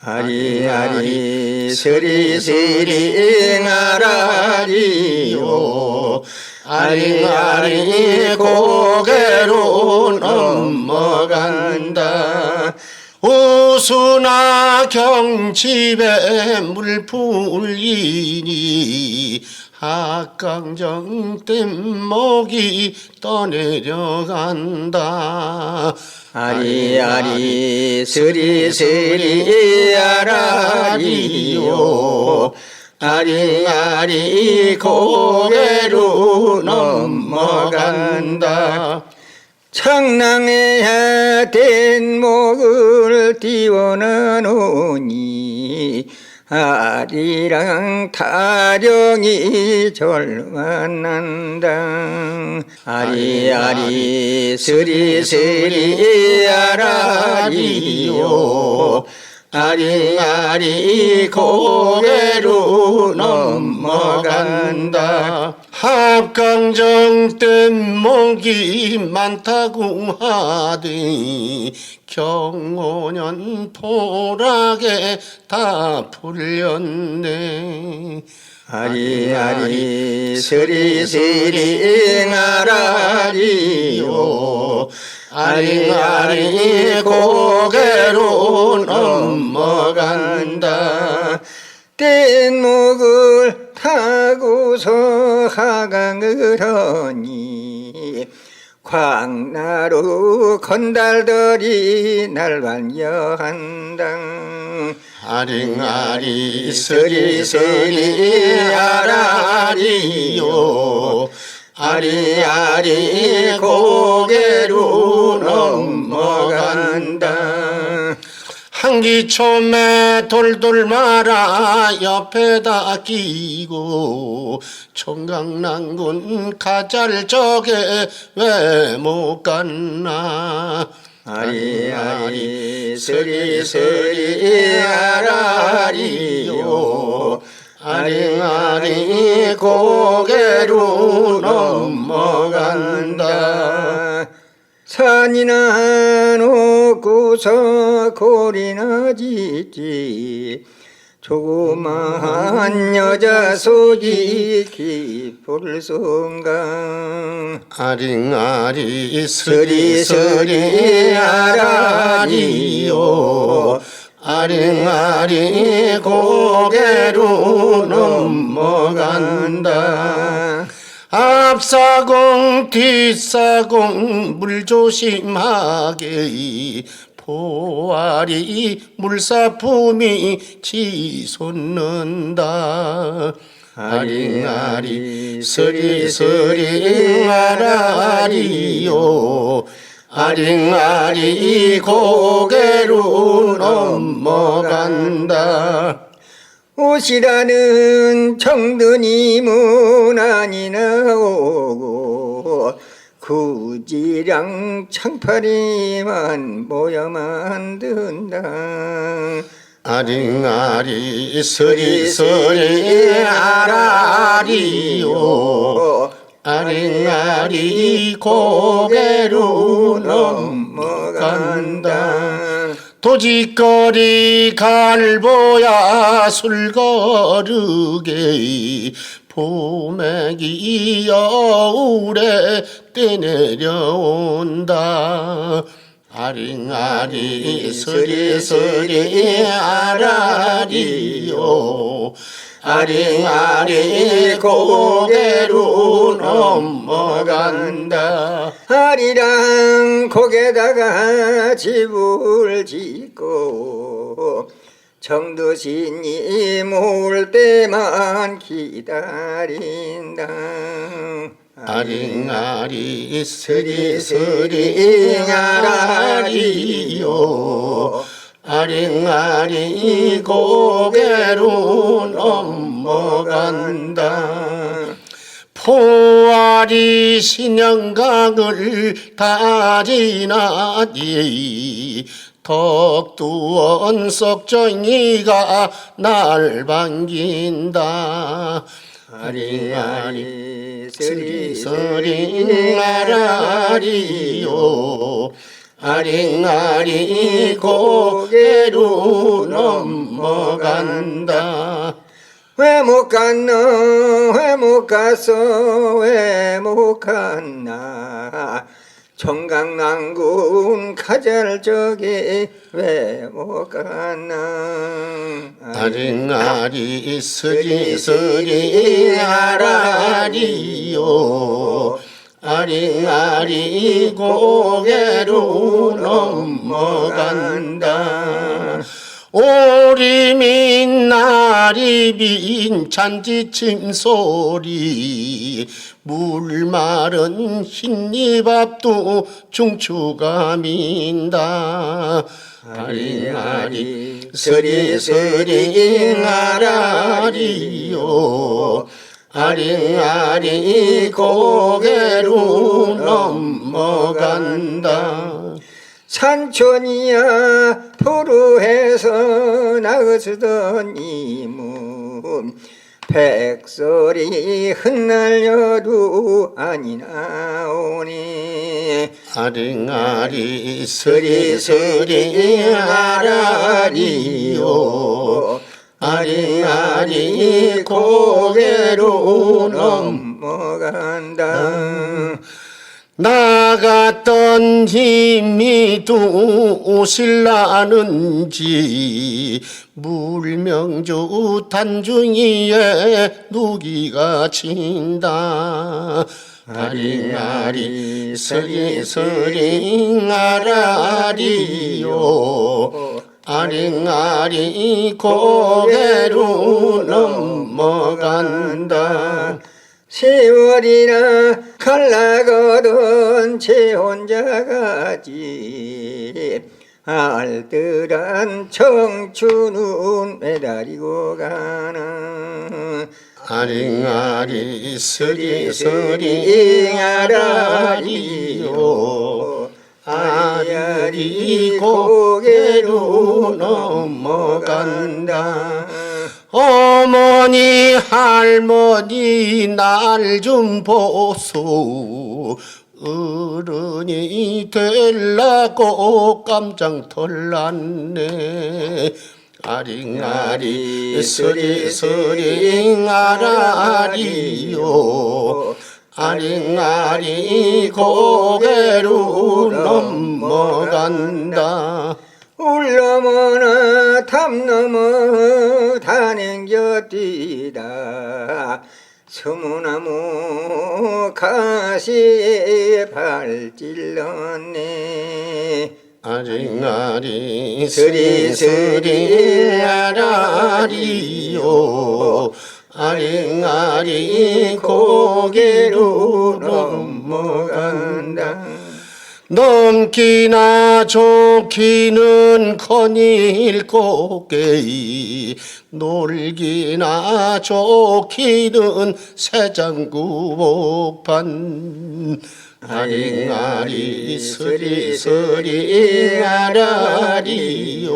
아리아리 스리스리 아라리요. 아리아리 고개로 넘어간다. 우수나 경집에 물풀리니 합강정 뗏목이 떠내려간다. 아리아리 스리스리 아라리요. 아리아리 고개로 넘어간다. 청랑의 댄목을 띄워나노니 아리랑 타령이 절만난다. 아리아리 스리스리 아라리요. 아리아리 고개로 넘어간다 합강정 뗏목이 많다고 하더니 경호년 포락에 다 풀렸네. 아리아리 스리스리 아라리요. 아리아리 고개로 넘어간다. 뗏목을 타고서 하강을 하니 광나루 건달들이 날반여한다 아링아리 스리스리 아라리요. 아리아리 고개로 넘어간다 한기초에 돌돌 말아 옆에다 끼고 청강난군 가잘적에 왜 못 갔나? 아리 아리 스리스리 아라리요. 아리 아리 고개로 넘어간다 산이나 놓고서 고리나 짓지. 조그마한 여자 속이 깊을 순간 아링아리 스리스리 아라리요. 아링아리 고개로 넘어간다 앞사공 뒷사공 물 조심하게 포알이 물사품이 치솟는다. 아링아리 스리스리 아라리요. 아링아리 고개로 넘어간다 옷이라는 청든이 무난히 나오고 구지랑 창파리만 모여 만든다. 아링아리 스리스리 아라리요. 아링아리 고개로 넘어간다 도지거리 갈보야 술거르게 봄액이 여울에 떼내려온다. 아링아리 스리스리 아라리요 아링아리 고개로 넘어간다. 아리랑 고개다가 집을 짓고 정두신이 몰 때만 기다린다. 아링아리 스리스리 아라리요 아링아리 고개로 넘어간다. 포알이 신영강을 다 지나니 덕두원 석정이가 날 반긴다. 아리아리 스리스리 아라리요 아링아리 고개로 넘어간다. 왜 못 갔노 왜 못 갔어 왜 못 갔나. 청강남군 가잘 적이 왜 못 갔나. 아링아리 스리스리 아라리요 아링아리 고개로 넘어간다. 오리민 나리빈 잔지침 소리 물 마른 흰잎 앞도 중추가 민다. 아리아리 서리서리 아라리요 아리아리 고개로 넘어간다. 산천이야 포루해서 나으스던 이문 백설이 흩날려도 아니 나오니. 아링아리 서리서리 아라리요 아링아리 고개로 넘어간다. 나갔던 힘이 또 오실라는지 물명주 단중이에 누기가 친다. 아링아리 서리서리 아라리요 아링아리 고개로 넘어간다. 세월이나 갈라거든 제 혼자 가지 알뜰한 청춘은 매달리고 가는 아링아리 서리서리 아라리요 아리아리 고개로 넘어간다. 어머니 할머니 날 좀 보소. 어른이 될라고 깜짝 털났네. 아링아리 서리서리 아라리요 아링아리 고개로 넘어간다. 울 넘어나 담 넘어 다냉겨 뛰다. 서무나무 가시에 발질렀네. 아링아리 서리서리 아라리요 아링아리 고개로 넘어간다. 넘기나 좋기는 커닐 고개이 놀기나 좋기는 새장구 복판. 아링아리 서리서리 아라리요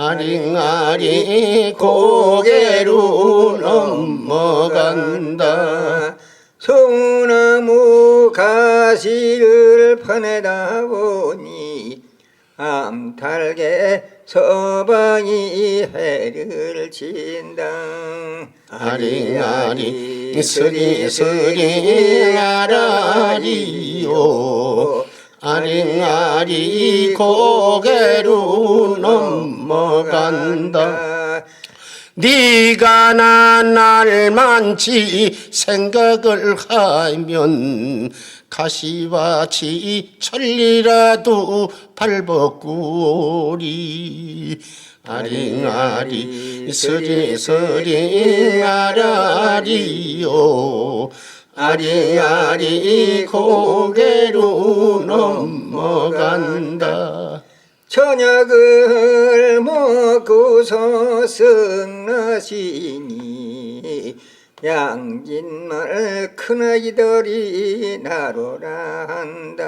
아링아리 고개로 넘어간다. 소나무 가시를 퍼내다 보니 암탈게 서방이 해를 친다. 아링아리 서리서리 아라리요. 아링아리 고개로 넘 어간다. 네가 나날 많지 생각을 하면 가시밭이 천리라도 발벗고 오리. 아링아리 서리서리 아라리요. 아리아리 고개로 넘어간다 저녁을 먹고서 승나시니 양진말 큰아이들이 나로라 한다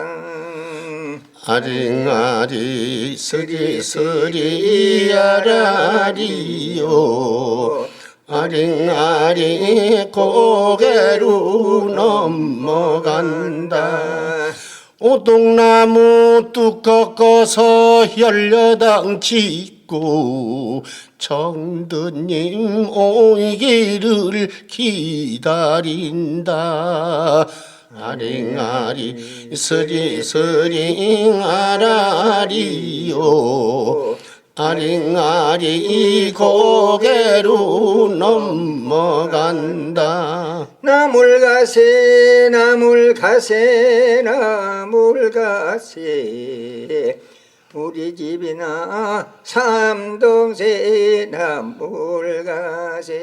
아링아리 서리서리 아라리요. 아링아리 고개로 넘어간다 오동나무 뚝 꺾어서 열려당 짓고 정드님 오기를 기다린다. 아링아리 스리스링 아라리요 아링아리 고개로 넘어간다. 나물가세 나물가세 나물가세. 우리 집이나 삼동세 나물가세.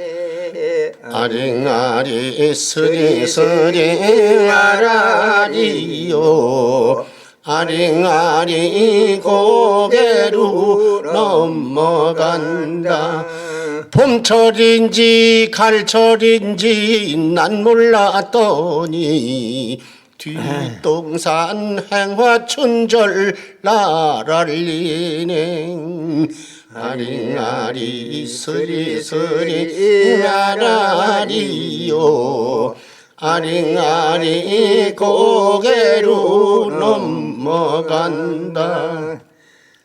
아링아리 스리스리 아라리요 아링아리 고개로 넘어간다. 봄철인지 갈철인지 난 몰랐더니 뒷동산 행화춘절 날알리네. 아링아리 스리스리 아라리요. 아링아리 고개로 넘 어간다.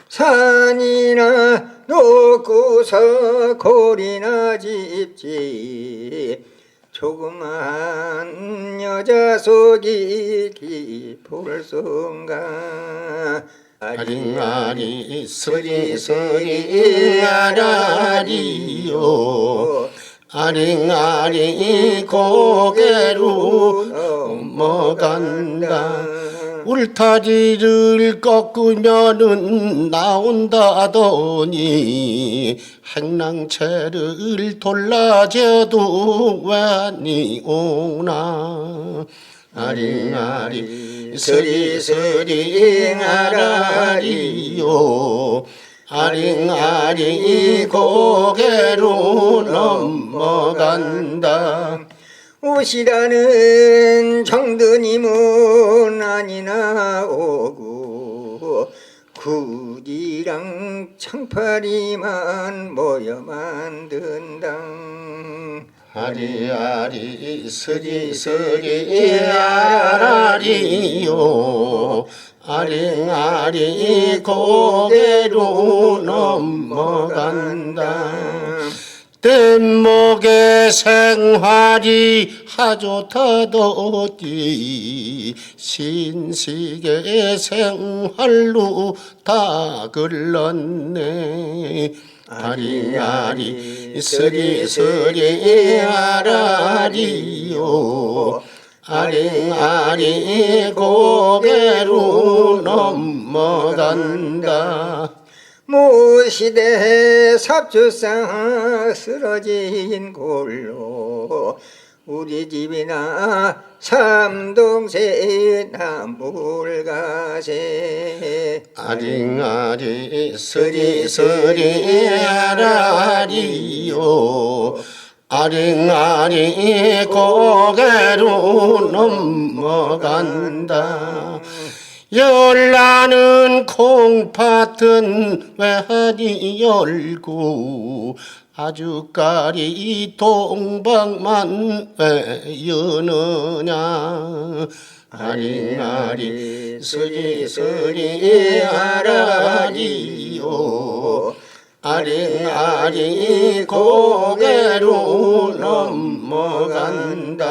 산이나 놓고서 골이나 짚지. 조그만 여자 속이 순간. 아링아리 스리스리 아라리요. 아링아리 고개로 넘어간다 울타리를 꺾으면은 나온다더니 행랑채를 돌라져도 왜니 오나. 아링아리 스리스리 아라리요. 아링아리 고개로 넘어간다 오시라는 정드님은 아니나 오고 구디랑 창파리만 모여 만든다 아리아리 스리스리 아라리요. 아링아리 고개로 넘어간다 뗏목의 생활이 하좋다더디 신식의 생활로 다 글렀네. 아리아리 스리스리 아라리요. 아링아리 고개로 넘어간다 무시대? 삽주상 쓰러진 골로 우리 집이나 삼동세 나물가세. 아링아리 스리스리 아라리요. 아링아리 고개로 넘어간다 열나는 콩팥은 왜하니 열고 아주까리 동방만 왜 여느냐? 아링아리 스리 스리 아라리요. 아링아리 고개로 넘어간다